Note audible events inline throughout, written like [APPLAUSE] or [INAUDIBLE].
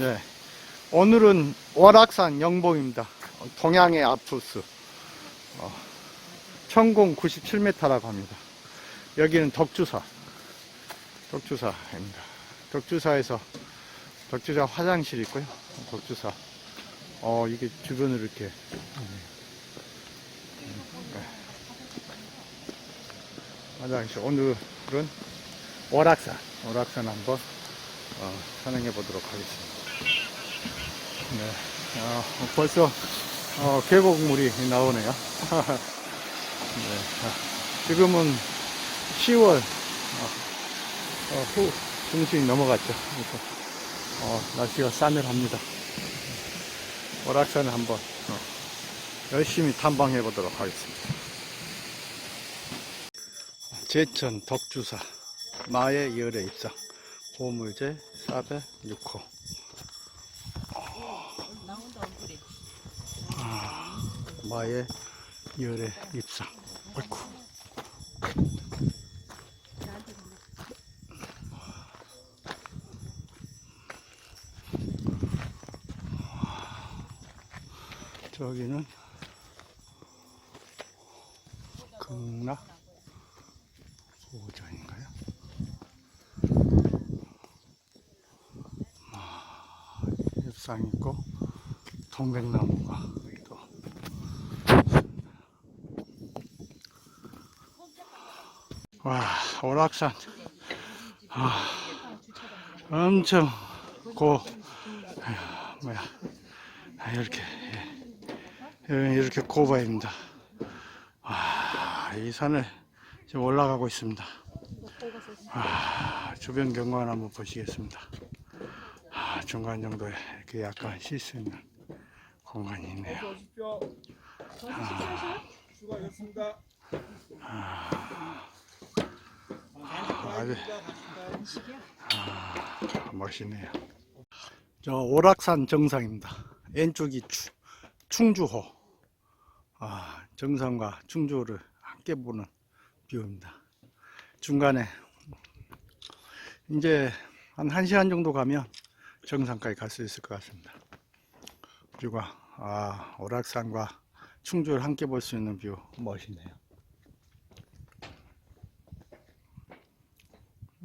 네. 오늘은 월악산 영봉입니다. 동양의 아프스. 어, 천공 97m라고 합니다. 여기는 덕주사. 덕주사입니다. 덕주사에서 덕주사 화장실이 있고요. 덕주사. 어, 이게 주변을 이렇게. 음, 네. 화장실. 오늘은 월악산. 월악산 한번 어, 촬영해 보도록 하겠습니다. 네. 어, 벌써 어, 계곡물이 나오네요. [LAUGHS] 네. 아, 지금은 10월 어, 어, 후 중순이 넘어갔죠. 그래서 어, 날씨가 싸늘합니다. 월악산을 한번 어, 열심히 탐방해 보도록 하겠습니다. 제천 덕주사 마의 열의 입상 보물제 406호 마의 열의 입상 어이쿠 저기는 극락 소전인가요? 아, 잎상 있고 동백나무가 와, 오락산. 아, 엄청 고, 아휴, 뭐야. 아, 이렇게, 예. 이렇게 고바입니다. 아, 이 산을 지금 올라가고 있습니다. 아, 주변 경관 한번 보시겠습니다. 아, 중간 정도에 이렇게 약간 쉴 수 있는 공간이 있네요. 오십시오. 수고하셨습니다. 아주 아, 멋있네요. 저 오락산 정상입니다. 왼쪽이 추, 충주호. 아, 정상과 충주호를 함께 보는 뷰입니다. 중간에 이제 한 1시간 정도 가면 정상까지 갈 수 있을 것 같습니다. 그리고 아, 오락산과 충주를 함께 볼 수 있는 뷰 멋있네요.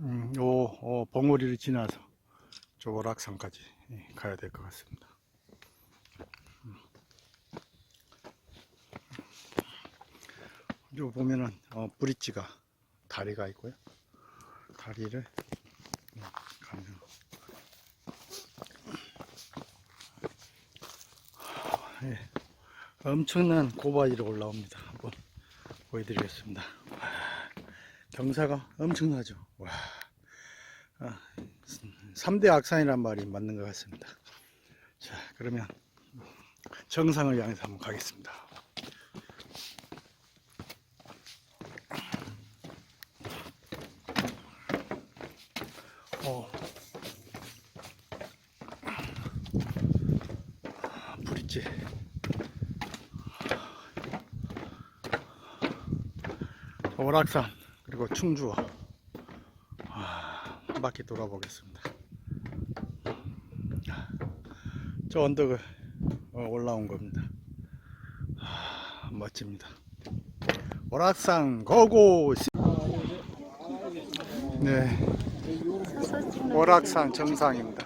음, 요, 어, 봉우리를 지나서 저 오락산까지 예, 가야 될 것 같습니다. 음. 요 보면은 어, 브릿지가 다리가 있고요. 다리를 음, 가면 예, 엄청난 고바위로 올라옵니다. 한번 보여드리겠습니다. 와, 경사가 엄청나죠. 와, 아, 3대 악산이란 말이 맞는 것 같습니다. 자, 그러면 정상을 향해서 한번 가겠습니다. 어. 브릿지. 오락산 그리고 충주와 아, 한 바퀴 돌아보겠습니다. 저 언덕을 어, 올라온 겁니다. 아, 멋집니다. 오락산 고고! 네, 오락산 정상입니다.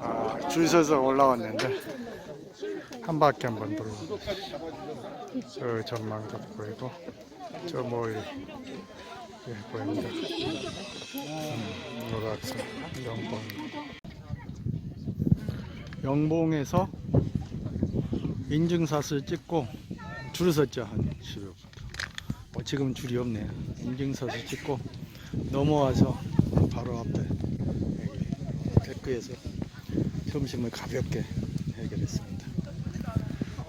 아, 줄 서서 올라왔는데 한 바퀴 한번 돌고 저 전망도 보이고 저 멀리 예, 보입니다. 음, 오락산 영봉. 영봉에서 인증샷을 찍고 줄을 섰죠 한 10여부터 어, 지금 줄이 없네요. 인증샷을 찍고 넘어와서 바로 앞에 데크에서 점심을 가볍게 해결했습니다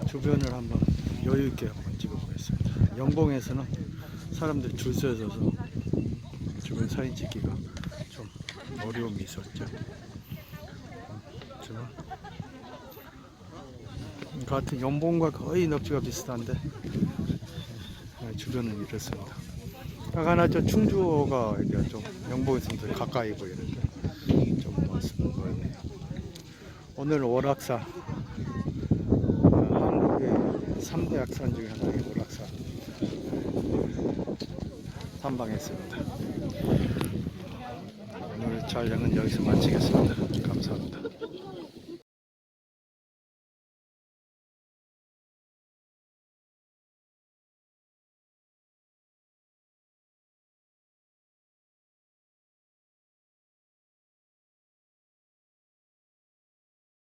주변을 한번 여유 있게 한번 찍어보겠습니다 영봉에서는 사람들이 줄 서서 주변 사진 찍기가 좀 어려움이 있었죠 하지만 같은 연봉과 거의 넙지가 비슷한데 네, 주변은 이렇습니다. 하나 저 충주가 좀 연봉에서 더 가까이 보이는데 좀 맞습니다. 오늘 한국의 3대 약산 중에 하나인 오락산 탐방했습니다. 오늘 촬영은 여기서 마치겠습니다. 감사합니다.